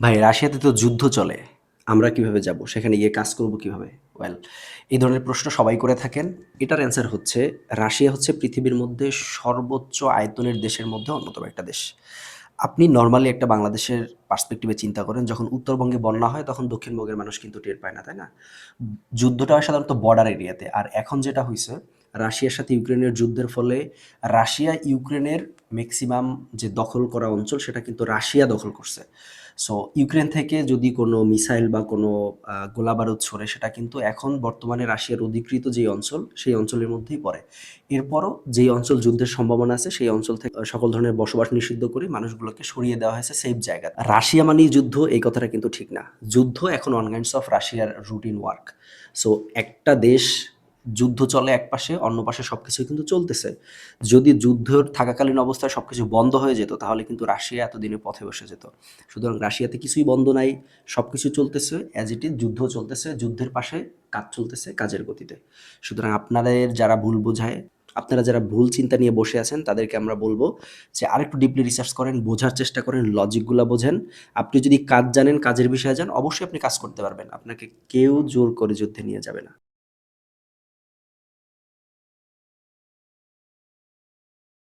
ভাই, রাশিয়াতে তো যুদ্ধ চলে, আমরা কীভাবে যাব? সেখানে গিয়ে কাজ করব কীভাবে? ওয়েল এই ধরনের প্রশ্ন সবাই করে থাকেন। এটার অ্যান্সার হচ্ছে, রাশিয়া হচ্ছে পৃথিবীর মধ্যে সর্বোচ্চ আয়তনের দেশের মধ্যে অন্যতম একটা দেশ। আপনি নর্মালি একটা বাংলাদেশের পার্সপেক্টিভে চিন্তা করেন, যখন উত্তরবঙ্গে বন্যা হয়, তখন দক্ষিণবঙ্গের মানুষ কিন্তু টের পায় না, তাই না? যুদ্ধটা হয় সাধারণত বর্ডার এরিয়াতে আর এখন যেটা হয়েছে রাশিয়ার সাথে ইউক্রেনের যুদ্ধের ফলে রাশিয়া ইউক্রেনের ম্যাক্সিমাম যে দখল করা অঞ্চল, সেটা কিন্তু রাশিয়া দখল করছে। সো ইউক্রেন থেকে যদি কোনো মিসাইল বা কোনো গোলাবারুদ ছড়ে সেটা কিন্তু এখন বর্তমানে রাশিয়ার অধিকৃত যে অঞ্চল, সেই অঞ্চলের মধ্যেই পড়ে। এরপরও যেই অঞ্চল যুদ্ধের সম্ভাবনা আছে, সেই অঞ্চল থেকে সকল ধরনের বসবাস নিষিদ্ধ করে মানুষগুলোকে সরিয়ে দেওয়া হয়েছে সেফ জায়গা রাশিয়া মানেই যুদ্ধ, এই কথাটা কিন্তু ঠিক না। যুদ্ধ এখন অনগাইন্স অফ রাশিয়ার রুটিন ওয়ার্ক সো একটা দেশ যুদ্ধ চলে এক পাশে, অন্য পাশে সব সবকিছু কিন্তু চলতেছে। যদি যুদ্ধ থাকাকালীন অবস্থায় সবকিছু বন্ধ হয়ে যেত, তাহলে কিন্তু রাশিয়া এতদিনে পথে বসে যেত। সুতরাং রাশিয়াতে কিছুই বন্ধ নাই, সবকিছু চলতেছে অ্যাজ ইট ইজ যুদ্ধ চলতেছে, যুদ্ধের পাশে কাজ চলতেছে, কাজের গতিতে। সুতরাং আপনাদের যারা ভুল বোঝায়, আপনারা যারা ভুল চিন্তা নিয়ে বসে আছেন, তাদেরকে আমরা বলব যে আরেকটু ডিপলি রিসার্চ করেন, বোঝার চেষ্টা করেন লজিকগুলো বোঝেন। আপনি যদি কাজ জানেন, কাজের বিষয়ে যান অবশ্যই আপনি কাজ করতে পারবেন। আপনাকে কেউ জোর করে যুদ্ধে নিয়ে যাবে না।